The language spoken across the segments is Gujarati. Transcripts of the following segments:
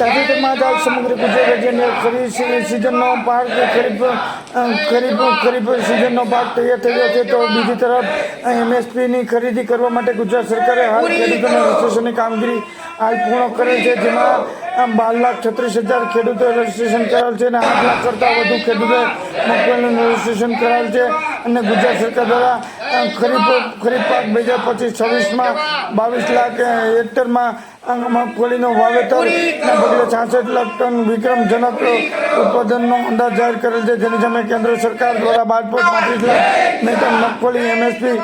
તાજેતરમાં જ આ સમગ્ર ગુજરાત રાજ્યની ખરીફ સિઝનનો પાક ખરીફ ખરીફ ખરીફ સિઝનનો પાક તૈયાર થયો છે તો બીજી તરફ એમએસપીની ખરીદી કરવા માટે ગુજરાત સરકારે હાલ ખેડૂતોના રજીસ્ટ્રેશનની કામગીરી હાલ પૂર્ણ કરેલ છે, જેમાં આમ બાર લાખ છત્રીસ હજાર ખેડૂતોએ રજીસ્ટ્રેશન કરેલ છે અને આઠ લાખ કરતાં વધુ ખેડૂતોએ મગફળીનું રજીસ્ટ્રેશન કરાયેલ છે અને ગુજરાત સરકાર દ્વારા ખરીફ ખરીફ પાક બે હજાર પચીસ છવ્વીસમાં બાવીસ લાખ હેક્ટરમાં મગફળીનો વાવેતર પગલે છાસઠ લાખ ટન વિક્રમજનક ઉત્પાદનનો અંદાજ જાહેર કરેલ છે. જેની સામે કેન્દ્ર સરકાર દ્વારા બાર પોઈન્ટ પાંત્રીસ લાખ મેટન મગફળી એમએસપી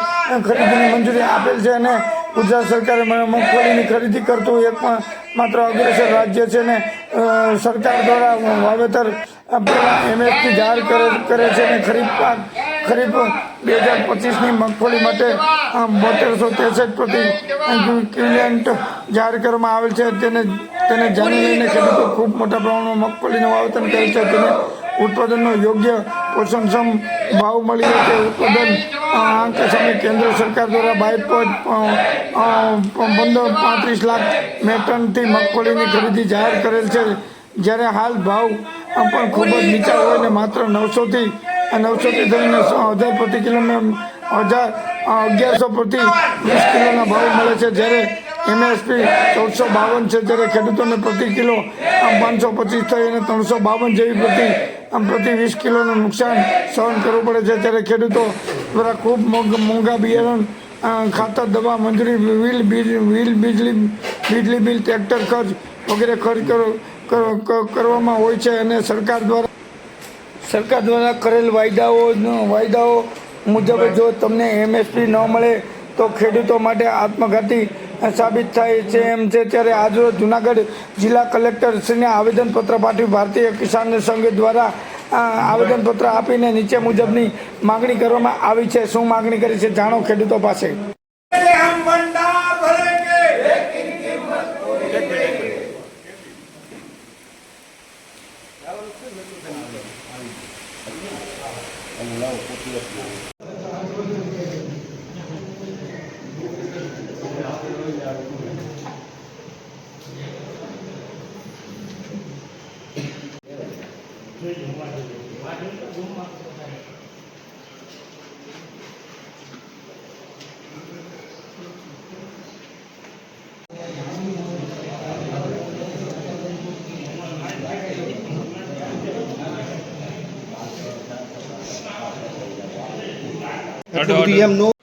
ખરીદીની મંજૂરી આપેલ છે અને ગુજરાત સરકારે મગફળીની ખરીદી કરતું એક માત્ર અગ્રેસર રાજ્ય છે ને સરકાર દ્વારા વાવેતર એમએસપી જાહેર કરે કરે છે ને, ખરીફ પાક, ખરીફ બે હજાર પચીસની મગફળી માટે બોતેરસો ત્રેસઠ પ્રતિ ક્યુલિયન્ટ જાહેર કરવામાં આવેલ છે. તેને તેને જાણી લઈને ખેડૂતો ખૂબ મોટા પ્રમાણમાં મગફળીનું વાવેતર કરે છે. તેને ઉત્પાદનનો યોગ્ય પોષણક્ષમ ભાવ મળી રહે ઉત્પાદન અંક સામે કેન્દ્ર સરકાર દ્વારા બાવીસ પંદર પાંત્રીસ લાખ મેટ્રનથી મગફળીની ખરીદી જાહેર કરેલ છે. જ્યારે હાલ ભાવ પણ ખૂબ જ નીચા હોય ને માત્ર નવસોથી નવસોથી થઈને હજાર પ્રતિ કિલોમીટર, હજાર અગિયારસો પ્રતિ વીસ કિલોના ભાવ મળે છે. જ્યારે એમએસપી ચૌદસો બાવન છે. જ્યારે ખેડૂતોને પ્રતિ કિલો આમ પાંચસો પચીસ થઈ અને ત્રણસો બાવન જેવી પ્રતિ, આમ પ્રતિ વીસ કિલોનું નુકસાન સહન કરવું પડે છે. ત્યારે ખેડૂતો દ્વારા ખૂબ મોંઘ- બિયારણ ખાતર, દવા, મંજૂરી વીલ બીજ વીલ બીજલી વીજળી બિલ, ટ્રેક્ટર ખર્ચ વગેરે ખર્ચ કરો- કરો- કરવામાં હોય છે અને સરકાર દ્વારા સરકાર દ્વારા કરેલ વાયદાઓ વાયદાઓ મુજબ જો તમને એમએસપી ન મળે તો ખેડૂતો માટે આત્મઘાતી સાબિત થાય છે એમ છે. ત્યારે આજરોજ જુનાગઢ જિલ્લા કલેક્ટર શ્રીને આવેદનપત્ર પાઠવી ભારતીય કિસાન સંઘ દ્વારા આવેદનપત્ર આપીને નીચે મુજબની માગણી કરવામાં આવી છે. શું માગણી કરી છે જાણો ખેડૂતો પાસે. We have no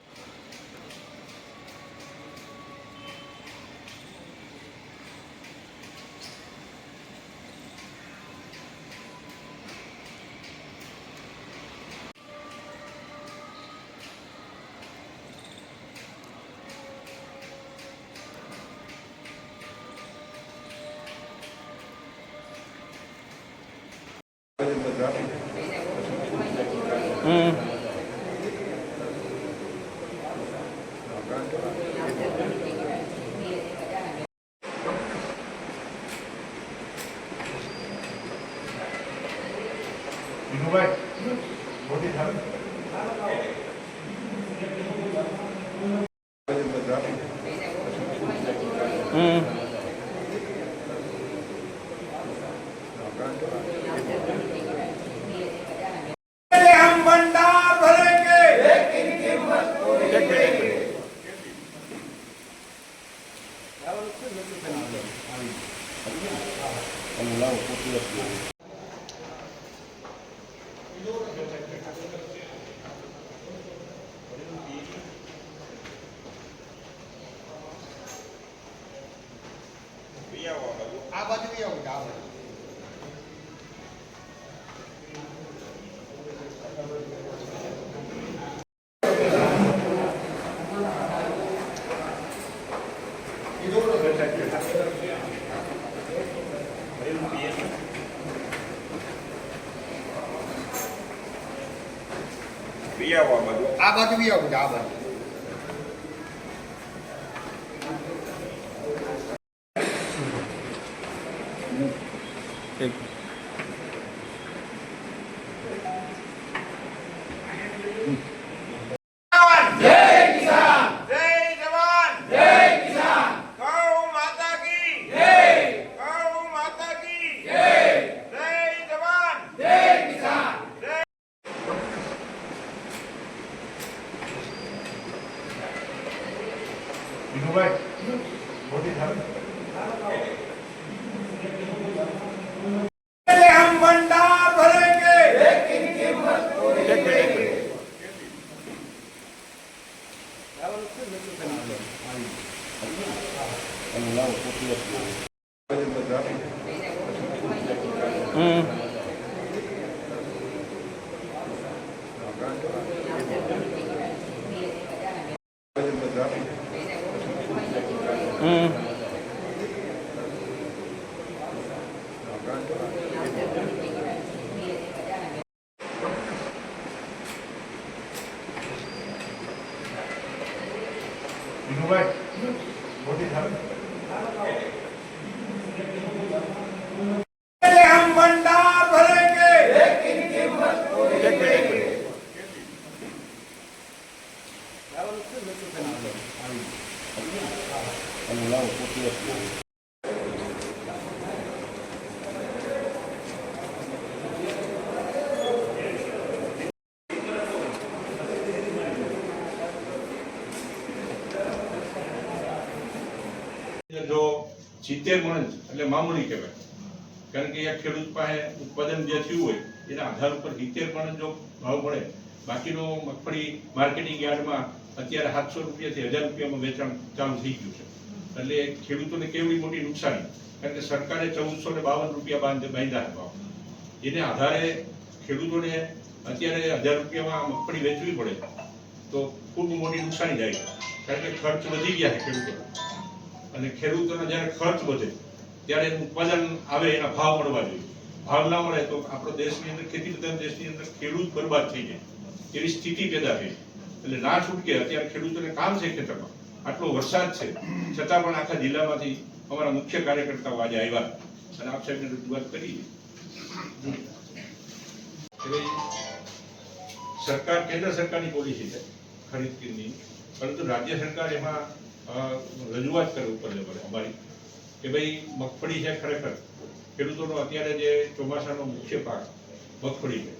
嗯。આ બાજુ બી આવું આ બાજુ Nobody. મોટી થાય. સિત્તેર મણ એટલે મામૂલી કહેવાય. કારણ કે એક ખેડૂત પાસે ઉત્પાદન જે થયું હોય, એના આધાર ઉપર સિત્તેર મણ જો ભાવ મળે, બાકીનો મગફળી માર્કેટિંગ યાર્ડમાં અત્યારે સાતસો રૂપિયાથી હજાર રૂપિયામાં વેચાણ ચાલુ થઈ ગયું છે. એટલે ખેડૂતોને કેવડી મોટી નુકસાની? કારણ કે સરકારે ચૌદસો ને બાવન રૂપિયા બાંધ બાંધ્યા ભાવ. એને આધારે ખેડૂતોને અત્યારે હજાર રૂપિયામાં મગફળી વેચવી પડે, તો ખૂબ મોટી નુકસાની જાય કારણ કે ખર્ચ વધી ગયા છે ખેડૂતોના. અને ખેડૂતોનો જ્યારે ખર્ચ વધે, ત્યારે ઉત્પાદન આવે એના ભાવ મળવા જોઈએ. ભાવ ના મળે તો આપણો દેશની અંદર ખેતી પ્રધાન દેશની અંદર ખેડૂત બરબાદ થઈ જાય. એવી સ્થિતિ પેદા થઈ એટલે ના છૂટકે અત્યારે ખેડૂતોને કામ છે ખેતરમાં. આટલો વરસાદ છે. છતાં પણ આખા જિલ્લામાંથી અમારા મુખ્ય કાર્યકર્તાઓ આજે આવ્યા અને આપ સાહેબને રજૂઆત કરી. સરકાર, કેન્દ્ર સરકારની પોલિસી છે ખરીદ ખરીદની પરંતુ રાજ્ય સરકાર એમાં રજૂઆત કરે ઉપર લેવલે અમારી કે ભાઈ મગફળી છે ખરેખર. ખેડૂતોનો અત્યારે જે ચોમાસાનો મુખ્ય પાક મગફળી છે.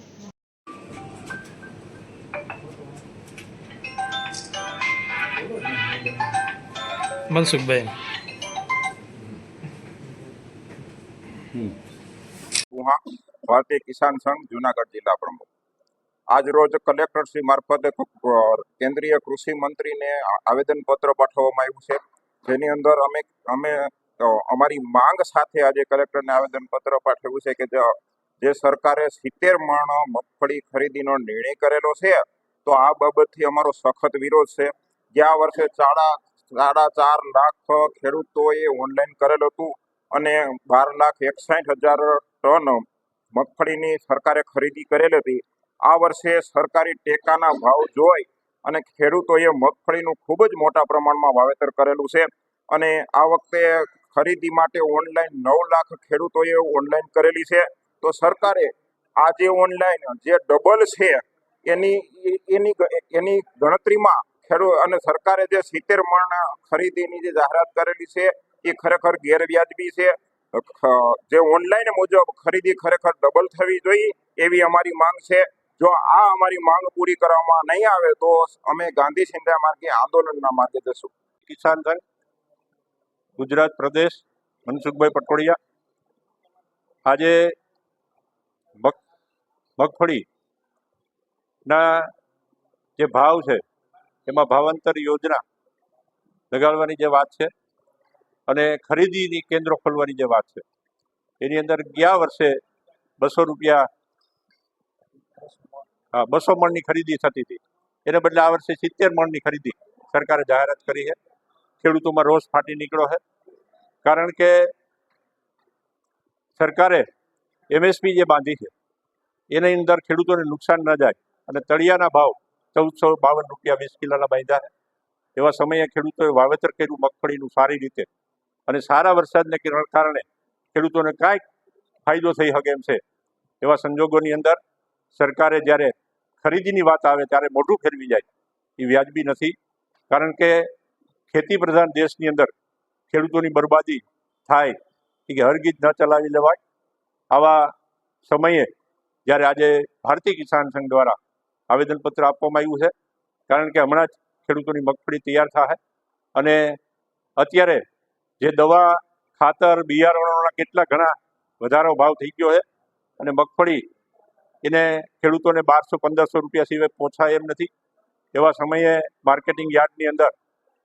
મનસુખભાઈ. ગુહા ભારતીય કિસાન સંઘ જુનાગઢ જિલ્લા પ્રમુખ. આજ રોજ કલેક્ટર શ્રી મારફતે કેન્દ્રીય કૃષિ મંત્રીને આવેદન પત્ર પાઠવવામાં આવ્યું છે. જેની અંદર અમે અમે અમારી માંગ સાથે આજે કલેક્ટરને આવેદન પત્ર પાઠવ્યું છે કે જે સરકારે સિત્તેર મણ મગફળી ખરીદીનો નિર્ણય કરેલો છે, તો આ બાબતથી અમારો સખત વિરોધ છે. ગયા વર્ષે સાડા સાડા ચાર લાખ ખેડૂતોએ ઓનલાઈન કરેલું હતું અને બાર લાખ એકસાઠ હજાર ટન મગફળીની સરકારે ખરીદી કરેલી હતી. આ વર્ષે સરકારી ટેકાના ભાવ જોઈ અને ખેડૂતોએ મગફળીનું ખૂબ જ મોટા પ્રમાણમાં વાવેતર કરેલું છે. અને આ વખતે ખરીદી માટે ઓનલાઈન નવ લાખ ખેડૂતોએ ઓનલાઈન કરેલી છે. તો સરકારે આ જે ઓનલાઈન જે ડબલ છે, એની એની એની ગણતરીમાં ખેડૂત અને સરકારે જે સિત્તેર મણ ખરીદીની જે જાહેરાત કરેલી છે, એ ખરેખર ગેરવ્યાજબી છે. જે ઓનલાઈન મુજબ ખરીદી ખરેખર ડબલ થવી જોઈએ એવી અમારી માંગ છે. જો આ અમારી માંગ પૂરી કરવામાં નહીં આવે તો અમે ગાંધી સિંધા માર્ગે આંદોલનના માર્ગે જશું. કિસાન સંઘ ગુજરાત પ્રદેશ, મનસુખભાઈ પટોડિયા આજે મગફળીના જે ભાવ છે, એમાં ભાવાંતર યોજના લગાડવાની જે વાત છે અને ખરીદીની કેન્દ્રો ખોલવાની જે વાત છે, એની અંદર ગયા વર્ષે બસો રૂપિયા બસો મણની ખરીદી થતી હતી. એને બદલે આ વર્ષે સિત્તેર મણની ખરીદી સરકારે જાહેરાત કરી છે. ખેડૂતોમાં રોષ ફાટી નીકળ્યો છે. કારણ કે સરકારે એમએસપી જે બાંધી છે, એની અંદર ખેડૂતોને નુકસાન ન જાય અને તળિયાના ભાવ ચૌદસો બાવન રૂપિયા વીસ કિલોના બાંધ્યા છે. એવા સમયે ખેડૂતોએ વાવેતર કર્યું મગફળીનું સારી રીતે. અને સારા વરસાદને કિરણ ખેડૂતોને કાંઈક ફાયદો થઈ શકે એમ છે. એવા સંજોગોની અંદર સરકારે જ્યારે ખરીદીની વાત આવે ત્યારે મોઢું ફેરવી જાય. એ વ્યાજબી નથી. કારણ કે ખેતી પ્રધાન દેશની અંદર ખેડૂતોની બરબાદી થાય એ હરગીજ ન ચલાવી લેવાય. આવા સમયે જ્યારે આજે ભારતીય કિસાન સંઘ દ્વારા આવેદનપત્ર આપવામાં આવ્યું છે, કારણ કે હમણાં જ ખેડૂતોની મગફળી તૈયાર થાય અને અત્યારે જે દવા, ખાતર, બિયારણોના કેટલા ઘણા વધારો ભાવ થઈ ગયો છે અને મગફળી એને ખેડૂતોને બારસો, પંદરસો રૂપિયા સિવાય પહોંચાય એમ નથી. એવા સમયે માર્કેટિંગ યાર્ડની અંદર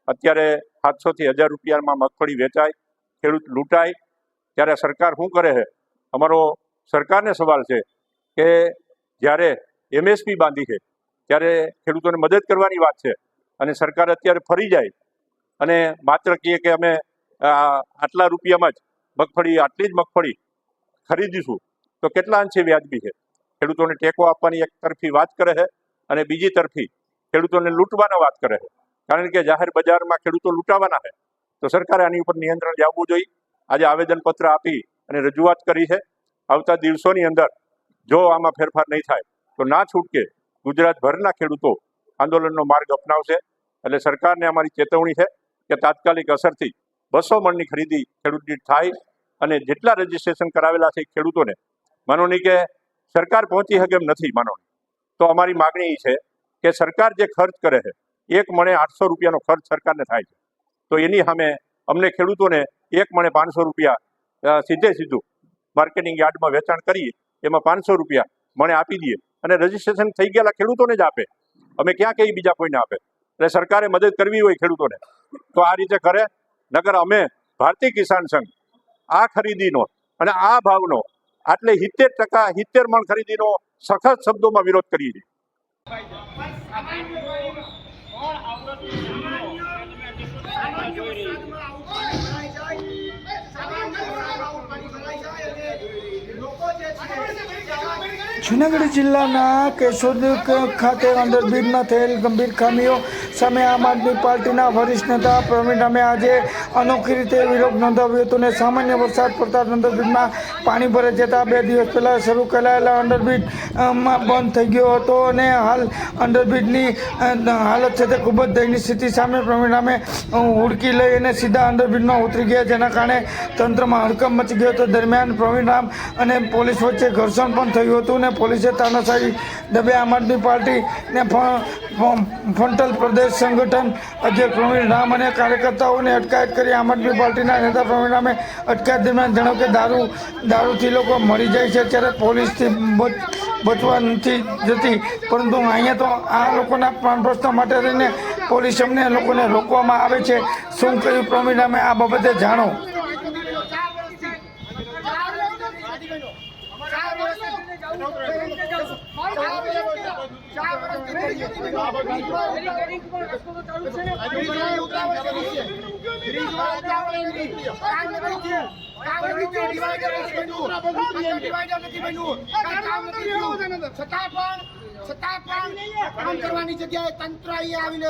અત્યારે સાતસોથી હજાર રૂપિયામાં મગફળી વેચાય, ખેડૂત લૂંટાય. ત્યારે સરકાર શું કરે છે? અમારો સરકારને સવાલ છે કે જ્યારે એમએસપી બાંધી છે, ત્યારે ખેડૂતોને મદદ કરવાની વાત છે અને સરકાર અત્યારે ફરી જાય અને માત્ર કહે કે અમે આટલા રૂપિયામાં જ મગફળી, આટલી જ મગફળી ખરીદીશું, તો કેટલા અંશે વ્યાજબી છે? ખેડૂતોને ટેકો આપવાની એક તરફી વાત કરે છે અને બીજી તરફી ખેડૂતોને લૂંટવાના વાત કરે છે. કારણ કે જાહેર બજારમાં ખેડૂતો લૂંટાવાના છે. તો સરકારે આની ઉપર નિયંત્રણ લાવવું જોઈએ. આજે આવેદનપત્ર આપી અને રજૂઆત કરી છે. આવતા દિવસોની અંદર જો આમાં ફેરફાર નહીં થાય, તો ના છૂટકે ગુજરાતભરના ખેડૂતો આંદોલનનો માર્ગ અપનાવશે. એટલે સરકારને અમારી ચેતવણી છે કે તાત્કાલિક અસરથી બસો મણની ખરીદી ખેડૂત દીઠ થાય અને જેટલા રજીસ્ટ્રેશન કરાવેલા છે ખેડૂતોને, માનો નહીં કે સરકાર પહોંચી શકે એમ નથી માનો તો અમારી માગણી એ છે કે સરકાર જે ખર્ચ કરે છે, એક મણે આઠસો રૂપિયાનો ખર્ચ સરકારને થાય છે. તો એની સામે અમને ખેડૂતોને એક મણે પાંચસો રૂપિયા સીધે સીધું માર્કેટિંગ યાર્ડમાં વેચાણ કરીએ, એમાં પાંચસો રૂપિયા મણે આપી દઈએ અને રજીસ્ટ્રેશન થઈ ગયેલા ખેડૂતોને જ આપે. અમે ક્યાં કઈ બીજા કોઈને આપે? એટલે સરકારે મદદ કરવી હોય ખેડૂતોને. તો આ રીતે કરે નગર અમે ભારતીય કિસાન સંઘ આ ખરીદીનો અને આ ભાવનો આટલે સિત્તેર ટકા સિત્તેર મણ ખરીદીનો સખત શબ્દોમાં વિરોધ કરીએ છીએ. જૂનાગઢ જિલ્લાના કેશોદ ખાતે અંડરબ્રિજમાં થયેલ ગંભીર ખામીઓ સામે આમ આદમી પાર્ટીના વરિષ્ઠ નેતા પ્રવીણ રામે આજે અનોખી રીતે વિરોધ નોંધાવ્યો હતો અને સામાન્ય વરસાદ પડતા અંડરબ્રિજમાં પાણી ભરાઈ જતા બે દિવસ પહેલાં શરૂ કરાયેલા અંડરબ્રિજમાં બંધ થઈ ગયો હતો અને હાલ અંડરબ્રિજની હાલત છે તે ખૂબ જ દયનીય સ્થિતિ સામે પ્રવીણ રામે હુડકી લઈ અને સીધા અંડરબ્રિજમાં ઉતરી ગયા, જેના કારણે તંત્રમાં હડકંપ મચી ગયો હતો. દરમિયાન પ્રવીણ રામ અને પોલીસ વચ્ચે ઘર્ષણ પણ થયું હતું અને પોલીસે તાનાશાહી દબે આમ આદમી પાર્ટીને ફંટલ પ્રદેશ સંગઠન અધ્યક્ષ પ્રવીણ રામ અને કાર્યકર્તાઓને અટકાયત કરી આમ આદમી પાર્ટીના નેતા પ્રવીણ રામે અટકાયત દરમિયાન જણાવ્યું કે દારૂ દારૂથી લોકો મરી જાય છે. ત્યારે પોલીસથી બચ બચવા નથી જતી. પરંતુ અહીંયા તો આ લોકોના પ્રાણ પ્રશ્ન માટે રહીને પોલીસ અમને લોકોને રોકવામાં આવે છે. શું કહ્યું પ્રવીણ રામે? આ બાબતે જાણો. છતાં પણ કામ કરવાની જગ્યાએ તંત્ર અહીંયા આવીને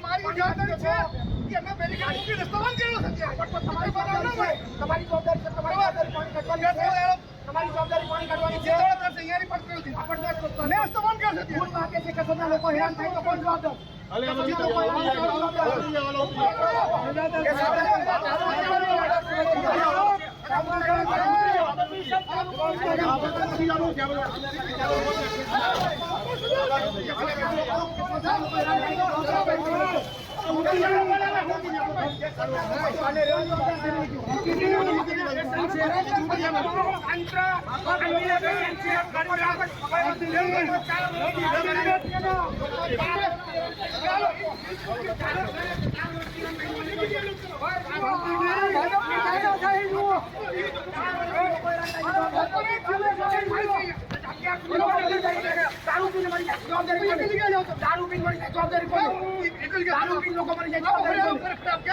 તમારી જવાબદારી છે. તમારી જવાબદારી છે. તમારી જવાબદારી પાણી કાઢવાની છે. તમારી જવાબદારી પાણી કાઢવાની છે. ભૂલ વાગે છે કે સૌના લોકો હેરાન થાય તો કોણ જવાબદાર? আমরা લોકો હેરાન થાય તો કોણ જવાબદાર? એ દારૂ પીને મરી જાય જવાબદારી? દારૂ પીને મરી જાય જવાબદારી? દારૂ પીને લોકો મરી જાય જવાબદારી?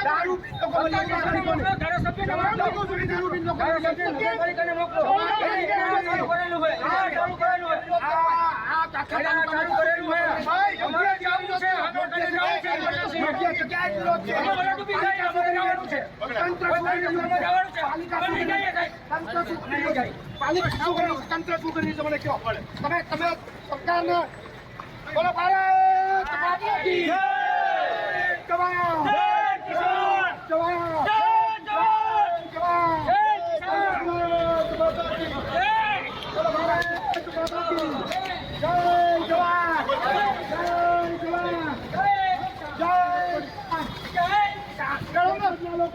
દારૂ પીને લોકો મરી જાય? દારૂ પીને લોકો મરી જાય તંત્ર શું કરી? મને કહો. તમે તમે સરકારને બોલો ભારત માતા કી જય! જવાન જય જવાન! જય જવાન! જય જવાન! માતા કી જય બોલો ભારત માતા કી જય!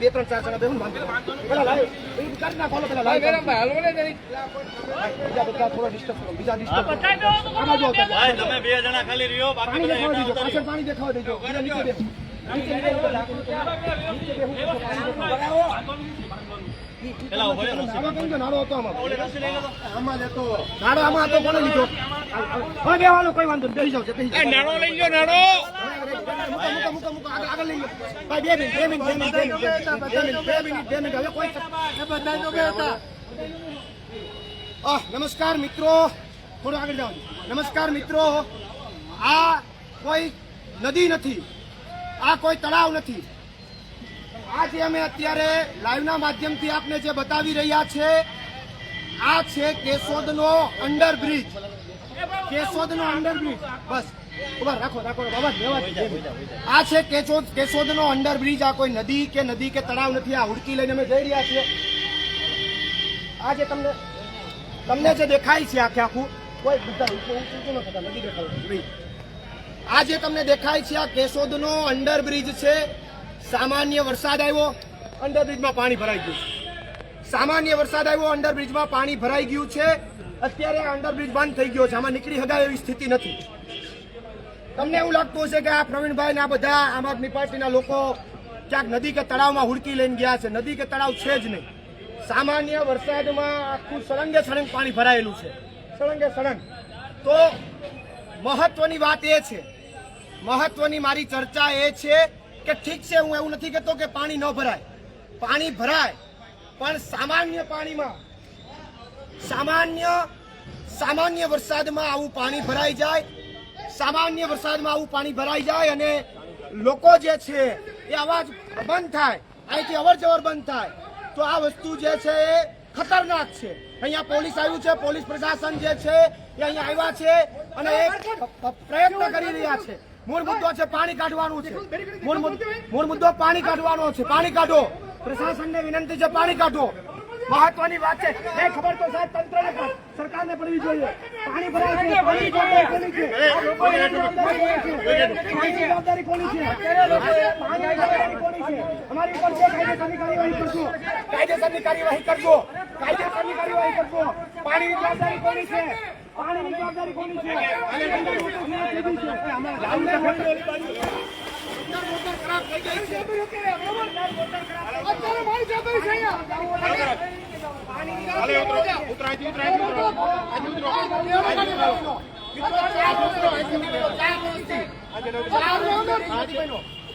બે ત્રણ ચાર જણા ને વાંધો નહીં. પેલા લાઈવ એ કરી નાખો પેલા લાઈવ બીજા બધા થોડા ડિસ્ટર્બ કરો બીજા ડિસ્ટર્બ આમાં જો તમે બે જણા ખાલી રહ્યો દેજો પાછળ પાણી દેખાવા દેજો નીચે બેહો નીચે નીચે નીચે લઈ લઈ ભાઈ બે નમસ્કાર મિત્રો. થોડો આગળ જાઓ નમસ્કાર મિત્રો. આ કોઈ નદી નથી. આ કોઈ તળાવ નથી. આ જે અમે અત્યારે લાઈવના માધ્યમથી આપને જે બતાવી રહ્યા છે આ છે કેશોદનો અંડરબ્રિજ. કેશોદનો અંડરબ્રિજ. બસ. રાખો રાખો. આ છે કેશોદ કેશોદનો અંડરબ્રિજ. આ કોઈ નદી કે નદી કે તળાવ નથી આ હુડકી લઈને અમે જઈ રહ્યા છીએ. આ જે તમને તમને જે દેખાય છે આખે આખું કોઈ બધા નથી દેખાતું. આ જે તમને દેખાય છે આ કેશોદનો અંડરબ્રિજ છે. સામાન્ય વરસાદ આવ્યો, અંડરબ્રિજમાં પાણી ભરાઈ ગયું. સામાન્ય વરસાદ આવ્યો, અંડરબ્રિજમાં પાણી ભરાઈ ગયું છે. અત્યારે આ અંડરબ્રિજ બંધ થઈ ગયો છે. આમાં નીકળી શકાય એવી સ્થિતિ નથી. તમને એવું લાગતું હશે કે આ પ્રવીણભાઈ ને આ બધા આમ આદમી પાર્ટીના લોકો ક્યાંક નદી કે તળાવમાં હુડકી લઈને ગયા છે. નદી કે તળાવ છે જ નહીં. સામાન્ય વરસાદમાં આખું સળંગે સળંગ પાણી ભરાયેલું છે. સળંગે સળંગ. તો મહત્વની વાત એ છે. મહત્વની મારી ચર્ચા એ છે કે ઠીક છે હું એવું નથી કહેતો કે પાણી ન ભરાય. પાણી ભરાય પણ સામાન્ય પાણીમાં સામાન્ય સામાન્ય વરસાદમાં આવું પાણી ભરાઈ જાય સામાન્ય વરસાદમાં આવું પાણી ભરાઈ જાય અને લોકો જે છે એ અવાજ બંધ થાય અહીંથી અવર જવર બંધ થાય. તો આ વસ્તુ જે છે એ ખતરનાક છે. અહીંયા પોલીસ આવ્યું છે પોલીસ પ્રશાસન જે છે એ અહીંયા આવ્યા છે અને પ્રયત્ન કરી રહ્યા છે. મૂળ મુદ્દો છે પાણી કાઢવાનું છે મૂળ મુદ્દો પાણી કાઢવાનો છે પાણી કાઢો પ્રશાસનને વિનંતી છે પાણી કાઢો મહત્વની વાત છે એ ખબર તો સાહેબ તંત્રને પણ સરકારને પડવી જોઈએ પાણી ભરાય છે કોની જવાબદારી કોની છે અમારી ઉપર છે કાયદેસરની કાર્યવાહી કરજો કાયદેસરની કાર્યવાહી કરજો કાયદેસરની કાર્યવાહી કરજો પાણીની જવાબદારી કોની છે પાણીની જવાબદારી કોની છે અત્યારે મારી જવાબદારી છે અહીંયા છતાં પણ છતાં પણ કામ કરવાની જગ્યાએ તંત્ર અહીંયા આવીને પોતાની મનમાની ચલાવી રહ્યા છે તમને રસ્તો બંધ કર્યો છે મોટરો બંધ થઈ છે નથી દેખાતી. અરે ભાઈ મારી જવાબદારી છે ઘણા પણ એમ જો તમને નથી દેખાતું. મારી જવાબદારી રસ્તો બંધ કર્યો છે અત્યારે તો આ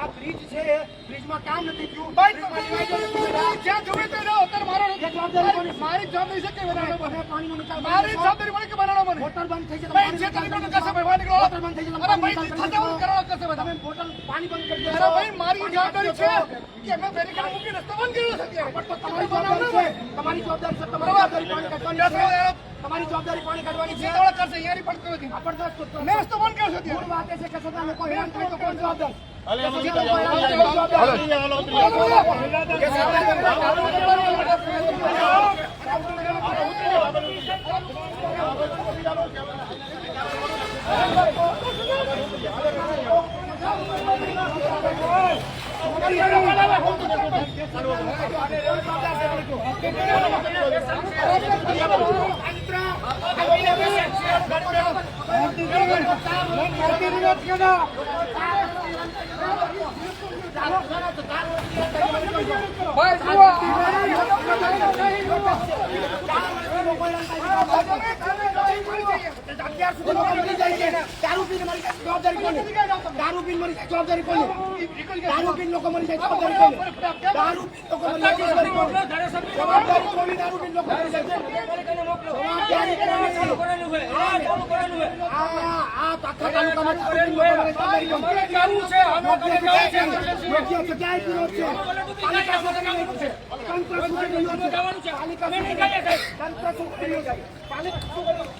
નથી બ્રિજ છે બ્રિજમાં કામ નથી થયા. જ્યાં જુએ તે જાઓ અત્યારે મારો? મારી જવાબદારી છે કે બનાવવાનો પાણીનો નિકાલ મારી કરો. જવાબદારી મને કે બનાવવાનો બને? મોટર બંધ થઈ ભાઈ જે કશે કરો. ભાઈ નીકળો. મોટર બંધ થઈ તમે અરે ભાઈ કરી થતા દો. હું કરવા તમે બધા પાણી બંધ કરી દો અરે ભાઈ મારી જવાબદારી છે કે મેં બેરીકેડ મૂકી રસ્તો બંધ કર્યો છે પણ તો તમારી જવાબદારી છે. તમારી જવાબદારી છે તમારી જવાબદારી પાણી કાઢવાની છે. તમારી જવાબદારી પાણી કાઢવાની છે. કરશે અહીંયાની પણ કહ્યું હતી. આ પણ દસ તો- મેં રસ્તો બંધ કર્યો છે વાત છે કે છતાં લોકો હેરાન થાય તો કોણ જવાબદાર? અત્યાર સુધી લોકો મરી જાય છે. દારૂ પીને મરી જાય જવાબદારી કોની દારૂ પીને મરી જાય જવાબદારી કોની દારૂ પીને લોકો મરી જાય જવાબદારી કોની દારૂ પીને લોકો મરી જાય જવાબદારી કોની દારૂ પીને લોકો મરી જાય પાલિકા શું કરી છે પાલિકા શું કરી રહ્યું છે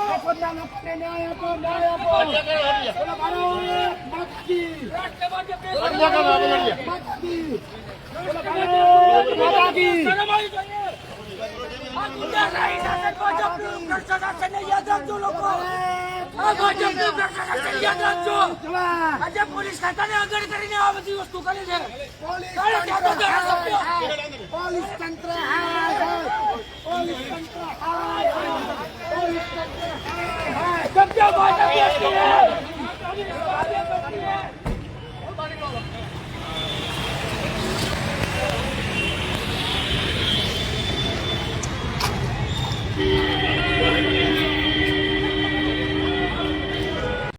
આપો દેશના લોકોને ન્યાય આપો ન્યાય આપો બોલો ભારત માતા કી માતા કી બોલો ભારત માતા કી જવાન! આજે પોલીસ ખાતાને આગળ કરીને આ બધી વસ્તુ કરી છે પોલીસ કાલે ત્યાં તો ધારાસભ્ય. તંત્ર પોલીસ તંત્ર હાય હાય પોલીસ તંત્ર હાય હાય પોલીસ તંત્ર Yeah.